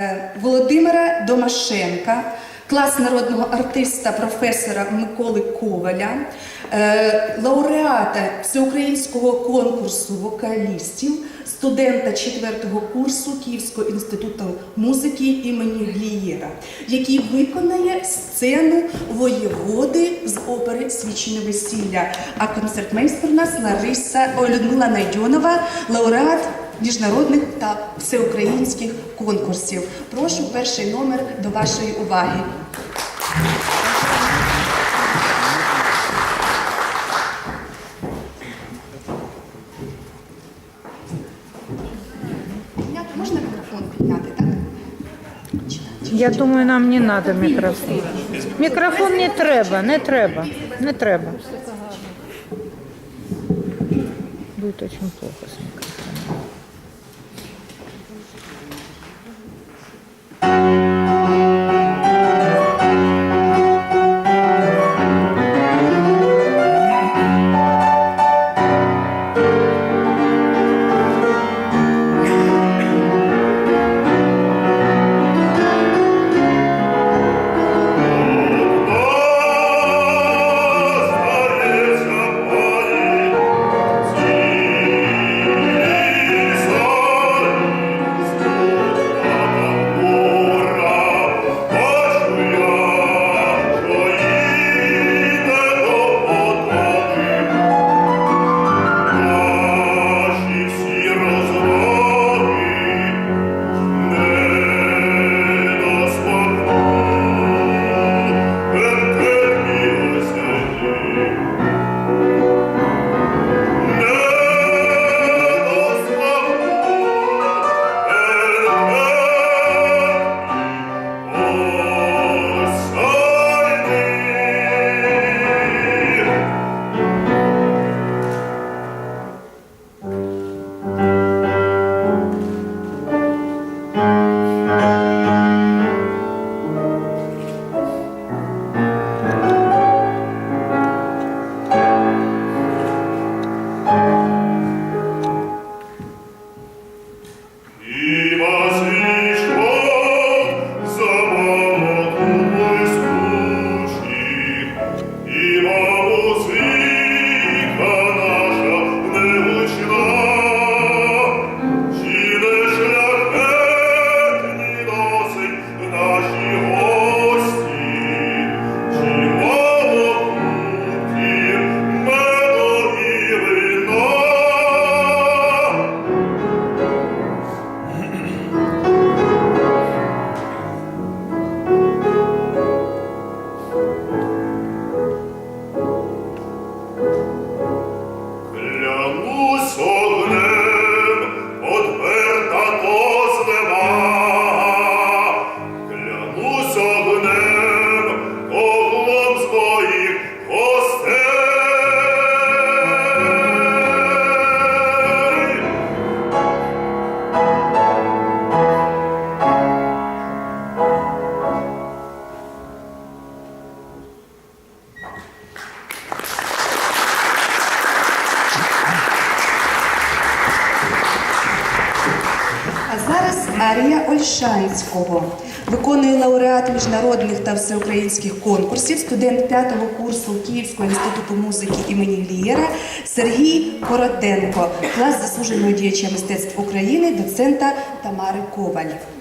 Е, Володимира Домашенка, клас народного артиста професора Миколи Коваля, е, лауреата всеукраїнського конкурсу вокалістів, студента 4 курсу Київського інституту музики імені Глієра, який виконає сцену воєводи з опери Свічіне весілля. А концертмейстер у нас Лариса Людмила Найдьонова, лауреат міжнародних та всеукраїнських конкурсів. Прошу перший номер до вашої уваги. Можна мікрофон підняти? Я думаю, нам не треба мікрофон. Мікрофон не треба, не треба, не треба. Будет очень плохо Арія Ольшанського. Виконує лауреат міжнародних та всеукраїнських конкурсів, студент 5 курсу Київського інституту музики імені Лієра Сергій Коротенко, клас заслуженого діяча мистецтв України, доцента Тамари Коваль.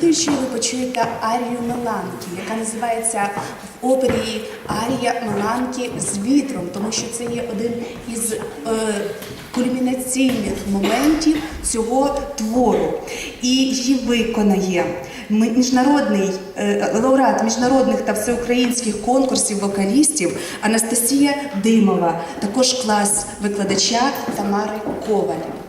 Слідуючою ви почуєте арію Меланки, яка називається в опері Арія Меланки з вітром, тому що це є один із е, кульмінаційних моментів цього твору. І її виконає міжнародний е, лауреат міжнародних та всеукраїнських конкурсів вокалістів Анастасія Димова, також клас викладача Тамари Коваль.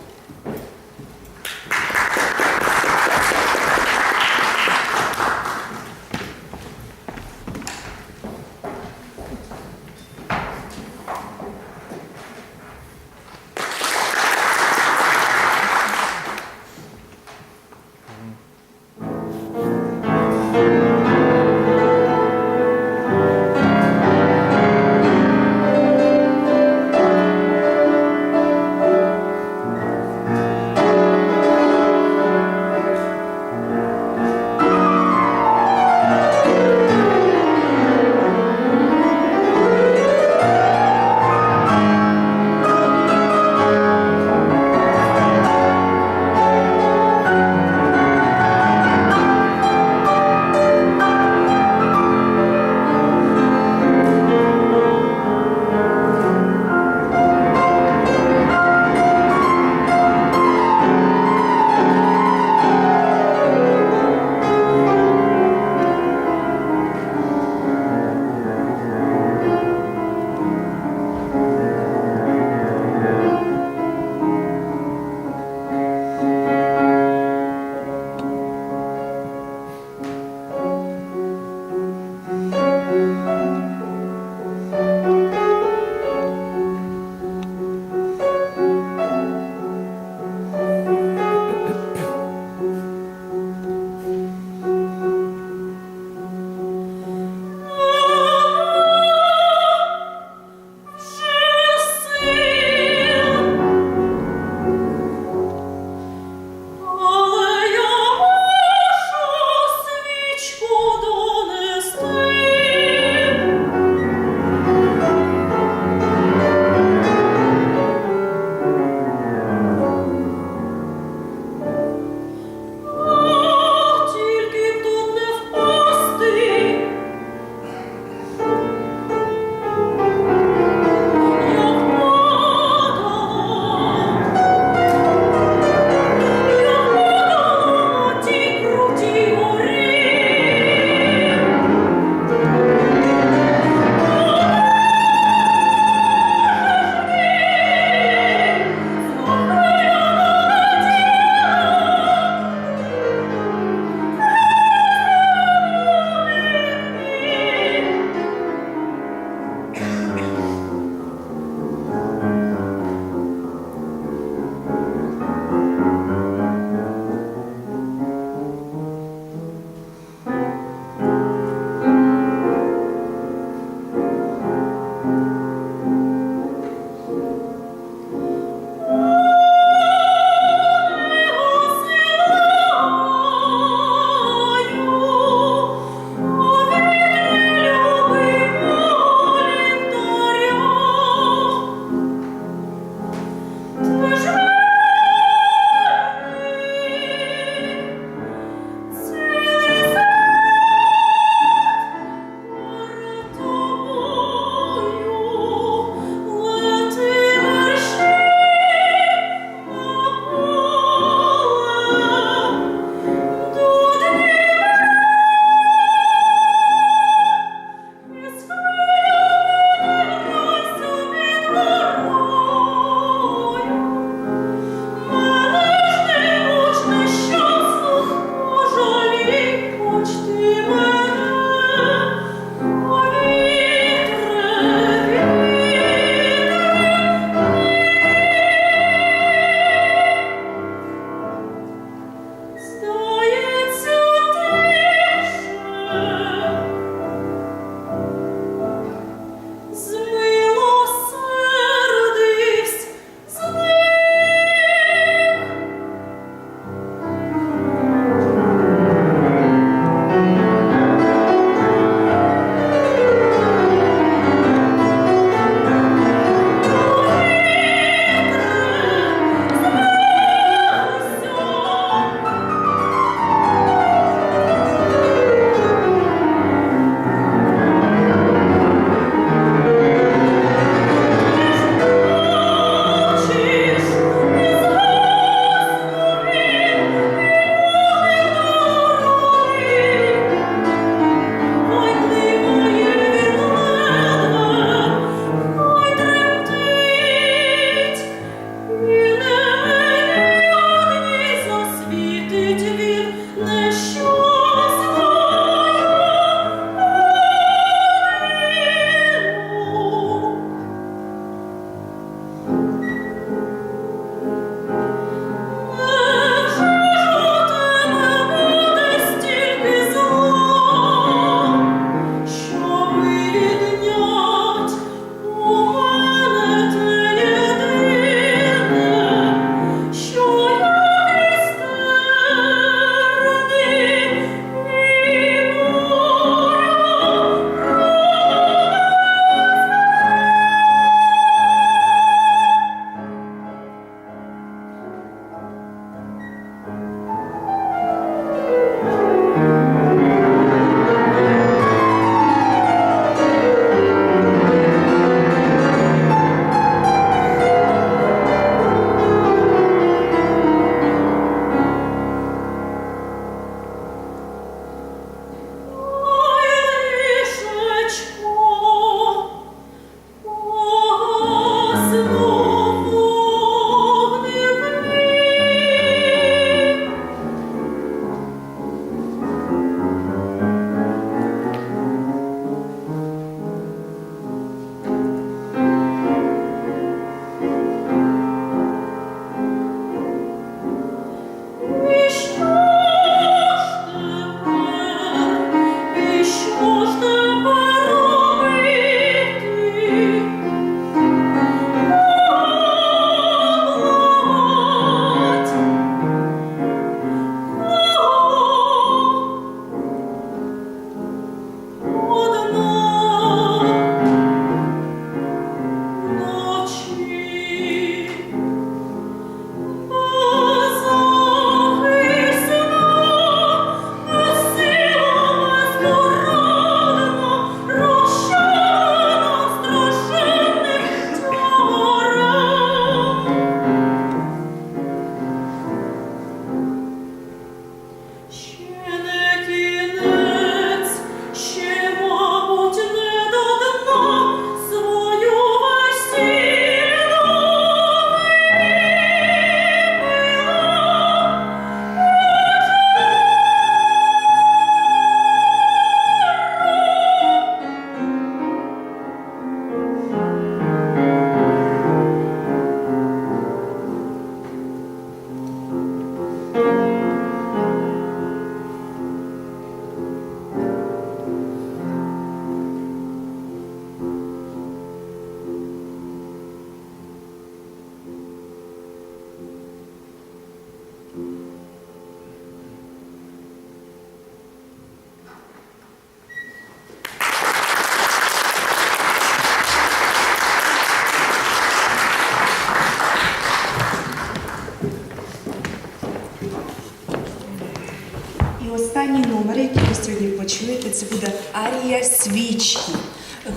Останній номер, який ви сьогодні почуєте, це буде арія свічки.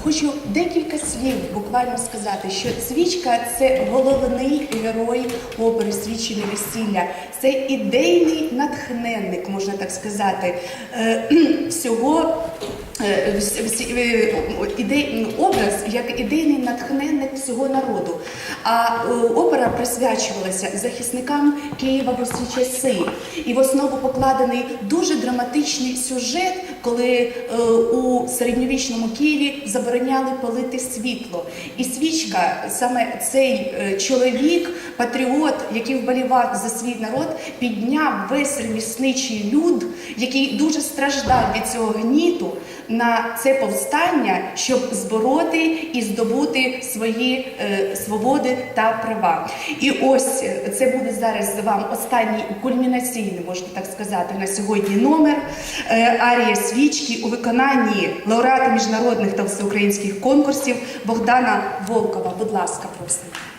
Хочу декілька слів буквально сказати, що свічка це головний герой опери «Свічі на весілля. Це ідейний натхненник, можна так сказати, е, всього е, е, образ як ідейний натхненник всього народу. А опера присвячувалася захисникам Києва в усі часи. І в основу покладений дуже драматичний сюжет, коли у середньовічному Києві забороняли палити світло. І свічка, саме цей е, чоловік, патріот, який вболівав за свій народ, підняв весь ремісничий люд, який дуже страждав від цього гніту на це повстання, щоб збороти і здобути свої е, свободи та права. І ось е, це буде зараз вам останній кульмінаційний, можна так сказати, на сьогодні номер е, арія свічки у виконанні лауреата міжнародних та всеукраїнських конкурсів Богдана Волкова. Будь ласка, просимо.